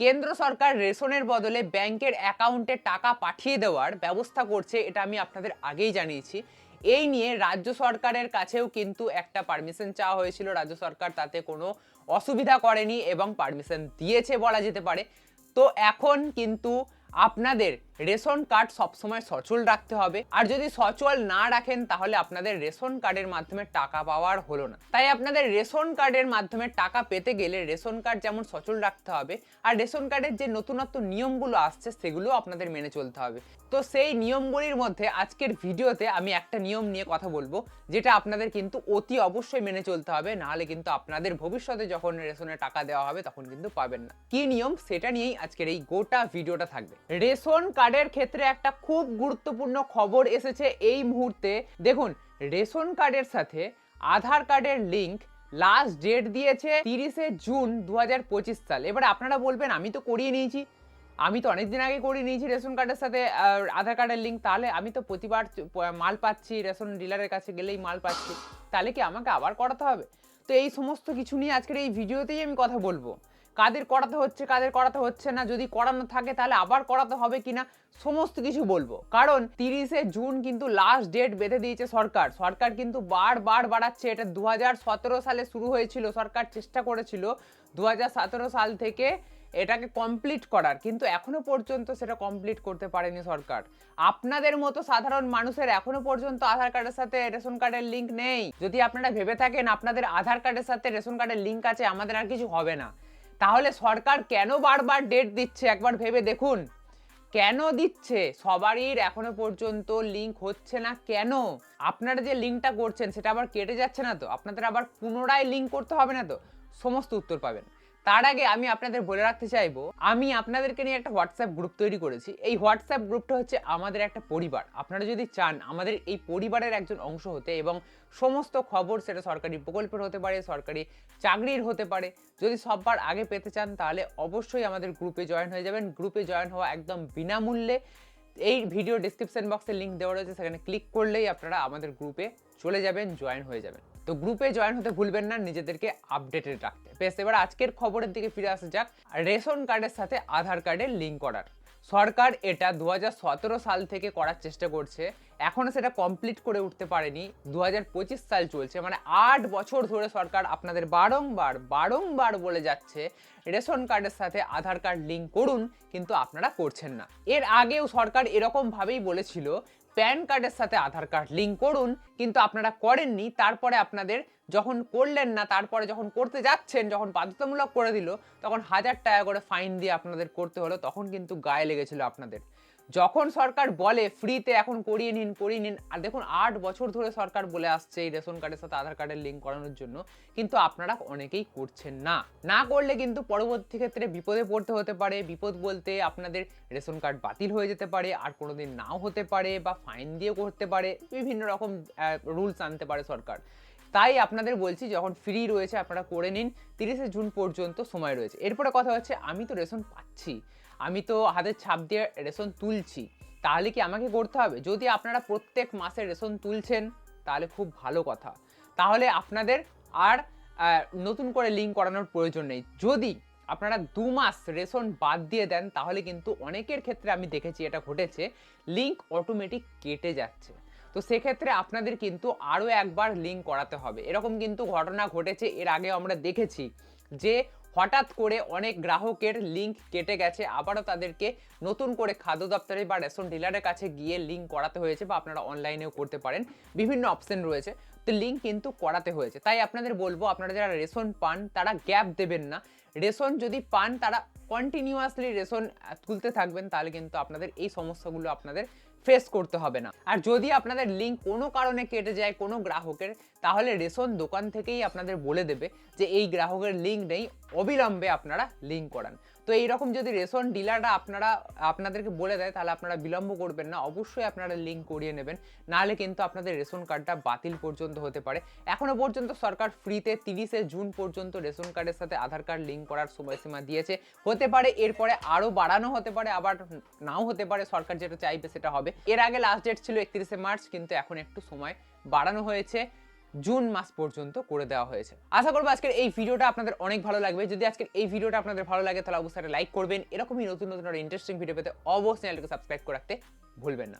কেন্দ্র সরকার রেশনের বদলে ব্যাংকের অ্যাকাউন্টে টাকা পাঠিয়ে দেওয়ার ব্যবস্থা করছে, এটা আমি আপনাদের আগেই জানিয়েছি। এই নিয়ে রাজ্য সরকারের কাছেও কিন্তু একটা পারমিশন চাওয়া হয়েছিল। রাজ্য সরকার তাতে কোনো অসুবিধা করেনি এবং পারমিশন দিয়েছে বলা যেতে পারে। তো এখন কিন্তু আপনাদের রেশন কার্ড সবসময় সচল রাখতে হবে। আর যদি সচল না রাখেন, তাহলে আপনাদের রেশন কার্ডের মাধ্যমে টাকা পাওয়ার হলো না। তাই আপনাদের রেশন কার্ডের মাধ্যমে টাকা পেতে গেলে রেশন কার্ড যেমন সচল রাখতে হবে, আর রেশন কার্ডের যে নতুনত্ব নিয়মগুলো আসছে, সেগুলো আপনাদের মেনে চলতে হবে। তো সেই নিয়মগুলির মধ্যে আজকের ভিডিওতে আমি একটা নিয়ম নিয়ে কথা বলব, যেটা আপনাদের কিন্তু অতি অবশ্যই মেনে চলতে হবে। নাহলে কিন্তু আপনাদের ভবিষ্যতে যখন রেশনের টাকা দেওয়া হবে, তখন কিন্তু পাবেন না। কি নিয়ম? সেটা নিয়েই আজকের এই গোটা ভিডিওটা থাকবে। রেশন কার্ডের ক্ষেত্রে একটা খুব গুরুত্বপূর্ণ খবর এসেছে এই মুহূর্তে। দেখুন, রেশন কার্ডের সাথে আধার কার্ডের লিংক লাস্ট ডেট দিয়েছে তিরিশে জুন দু সাল। এবার আপনারা বলবেন, আমি তো করিয়ে নিয়েছি। আমি তো অনেক দিন আগে করিয়ে নিয়েছি রেশন কার্ডের সাথে আধার কার্ডের লিঙ্ক তাহলে আমি তো প্রতিবার মাল পাচ্ছি, রেশন ডিলারের কাছে গেলেই মাল পাচ্ছি। তাহলে কি আমাকে আবার করাতে হবে? তো এই সমস্ত কিছু নিয়ে আজকের এই ভিডিওতেই আমি কথা বলব। কাদের করাতে হচ্ছে, কাদের করাতে হচ্ছে না, যদি করানো থাকে তাহলে আবার করাতে হবে কিনা, সমস্ত কিছু বলব। কারণ তিরিশে জুন কিন্তু লাস্ট ডেট বেঁধে দিয়েছে সরকার। সরকার কিন্তু বারবার বাড়াচ্ছে। এটা দু হাজার সতেরো সালে শুরু হয়েছিল, সরকার চেষ্টা করেছিল দু হাজার সতেরো সাল থেকে এটাকে কমপ্লিট করার। কিন্তু এখনও পর্যন্ত সেটা কমপ্লিট করতে পারেনি সরকার। আপনাদের মতো সাধারণ মানুষের এখনও পর্যন্ত আধার কার্ডের সাথে রেশন কার্ডের লিঙ্ক নেই। যদি আপনারা ভেবে থাকেন, আপনাদের আধার কার্ডের সাথে রেশন কার্ডের লিঙ্ক আছে, আমাদের আর কিছু হবে না। তাহলে সরকার কেন বারবার ডেট দিচ্ছে? একবার ভেবে দেখুন। কেন দিচ্ছে? সবারই এখনও পর্যন্ত লিঙ্ক হচ্ছে না কেন? আপনারা যে লিঙ্কটা করছেন, সেটা আবার কেটে যাচ্ছে না তো? আপনাদের আবার পুনরায় লিঙ্ক করতে হবে না তো? সমস্ত উত্তর পাবেন। তার আগে আমি আপনাদের বলে রাখতে চাইব, আমি আপনাদেরকে নিয়ে একটা হোয়াটসঅ্যাপ গ্রুপ তৈরি করেছি। এই হোয়াটসঅ্যাপ গ্রুপটা হচ্ছে আমাদের একটা পরিবার। আপনারা যদি চান আমাদের এই পরিবারের একজন অংশ হতে এবং সমস্ত খবর সেটা সরকারি প্রকল্পের হতে পারে, সরকারি চাকরির হতে পারে, যদি সববার আগে পেতে চান তাহলে অবশ্যই আমাদের গ্রুপে জয়েন হয়ে যাবেন। গ্রুপে জয়েন হওয়া একদম বিনামূল্যে। এই ভিডিও ডিসক্রিপশন বক্সে লিঙ্ক দেওয়া রয়েছে, সেখানে ক্লিক করলেই আপনারা আমাদের গ্রুপে চলে যাবেন জয়েন হয়ে যাবেন। তো গ্রুপে জয়েন হতে ভুলবেন না, নিজেদেরকে আপডেটেড রাখতে। বেশ, এবার আজকের খবরের দিকে ফিরে আসা যাক। রেশন কার্ডের সাথে আধার কার্ডের লিঙ্ক করার। সরকার এটা দু হাজার সতেরো সাল থেকে করার চেষ্টা করছে। এখনও সেটা কমপ্লিট করে উঠতে পারেনি। দু হাজার পঁচিশ সাল চলছে। মানে আট বছর ধরে সরকার আপনাদের বারংবার বারংবার বলে যাচ্ছে, রেশন কার্ডের সাথে আধার কার্ড লিঙ্ক করুন, কিন্তু আপনারা করছেন না। এর আগেও সরকার এরকমভাবেই বলেছিল প্যান কার্ডের সাথে আধার কার্ড লিঙ্ক করুন, কিন্তু আপনারা করেননি, তারপরে আপনাদের যখন করলেন না, তারপরে যখন করতে যাচ্ছেন, যখন বাধ্যতামূলক করে দিল, তখন হাজার টাকা করে ফাইন দিয়ে আপনাদের করতে হলো, তখন কিন্তু গায়ে লেগেছিল আপনাদের। যখন সরকার বলে ফ্রিতে এখন করিয়ে নিন করিয়ে নিন, আর দেখুন, আট বছর ধরে সরকার বলে আসছে এই রেশন কার্ডের সাথে আধার কার্ডের লিঙ্ক করানোর জন্য, কিন্তু আপনারা অনেকেই করছেন না। না করলে কিন্তু পরবর্তী ক্ষেত্রে বিপদে পড়তে হতে পারে। বিপদ বলতে আপনাদের রেশন কার্ড বাতিল হয়ে যেতে পারে, আর কোনোদিন নাও হতে পারে বা ফাইন দিয়ে করতে পারে। বিভিন্ন রকম রুলস আনতে পারে সরকার। তাই আপনাদের বলছি, যখন ফ্রি রয়েছে আপনারা করে নিন। তিরিশে জুন পর্যন্ত সময় রয়েছে। এরপরে কথা হচ্ছে, আমি তো রেশন পাচ্ছি। আমি তো হাতের ছাপ দিয়ে রেশন তুলছি। তাহলে কি আমাকে করতে হবে? যদি আপনারা প্রত্যেক মাসে রেশন তুলছেন, তাহলে খুব ভালো কথা। তাহলে আপনাদের আর নতুন করে লিঙ্ক করানোর প্রয়োজন নেই। যদি আপনারা দু মাস রেশন বাদ দিয়ে দেন, তাহলে কিন্তু অনেকের ক্ষেত্রে আমি দেখেছি এটা ঘটেছে। লিঙ্ক অটোমেটিক কেটে যাচ্ছে। তো সেক্ষেত্রে আপনাদের কিন্তু আরও একবার লিঙ্ক করাতে হবে। এরকম কিন্তু ঘটনা ঘটেছে, এর আগে আমরা দেখেছি যে হঠাৎ করে অনেক গ্রাহকের লিঙ্ক কেটে গেছে। আবারও তাদেরকে নতুন করে খাদ্য দপ্তরে বা রেশন ডিলারের কাছে গিয়ে লিঙ্ক করাতে হয়েছে বা আপনারা অনলাইনেও করতে পারেন। বিভিন্ন অপশন রয়েছে, তো লিঙ্ক কিন্তু করাতে হয়েছে। তাই আপনাদের বলব, আপনারা যারা রেশন পান, তারা গ্যাপ দেবেন না। রেশন যদি পান, তারা কন্টিনিউয়াসলি রেশন তুলতে থাকবেন, তাহলে কিন্তু আপনাদের এই সমস্যাগুলো আপনাদের ফেস করতে হবে না। আর যদি আপনাদের লিঙ্ক কোনো কারণে কেটে যায় কোনো গ্রাহকের, তাহলে রেশন দোকান থেকেই আপনাদের বলে দেবে যে এই গ্রাহকের লিঙ্ক নেই, অবিলম্বে আপনারা লিঙ্ক করান। তো এইরকম যদি রেশন ডিলাররা আপনারা, আপনাদেরকে বলে দেয়, তাহলে আপনারা বিলম্ব করবেন না। অবশ্যই আপনারা লিঙ্ক করিয়ে নেবেন। নাহলে কিন্তু আপনাদের রেশন কার্ডটা বাতিল পর্যন্ত হতে পারে। এখনও পর্যন্ত সরকার ফ্রিতে তিরিশে জুন পর্যন্ত রেশন কার্ডের সাথে আধার কার্ড লিঙ্ক করার সময়সীমা দিয়েছে। হতে পারে এরপরে আরও বাড়ানো হতে পারে, আবার নাও হতে পারে। সরকার যেটা চাইবে সেটা হবে। এর আগে লাস্ট ডেট ছিল একত্রিশে মার্চ, কিন্তু এখন একটু সময় বাড়ানো হয়েছে। জুন মাস পর্যন্ত করে দেওয়া হয়েছে। আশা করব আজকের এই ভিডিওটা আপনাদের অনেক ভালো লাগবে। যদি আজকের এই ভিডিওটা আপনাদের ভালো লাগে, তাহলে অবশ্যই লাইক করবেন। এরকমই নতুন নতুন ইন্টারেস্টিং ভিডিও পেতে অবশ্যই চ্যানেলটাকে সাবস্ক্রাইব করে রাখতে ভুলবেন না।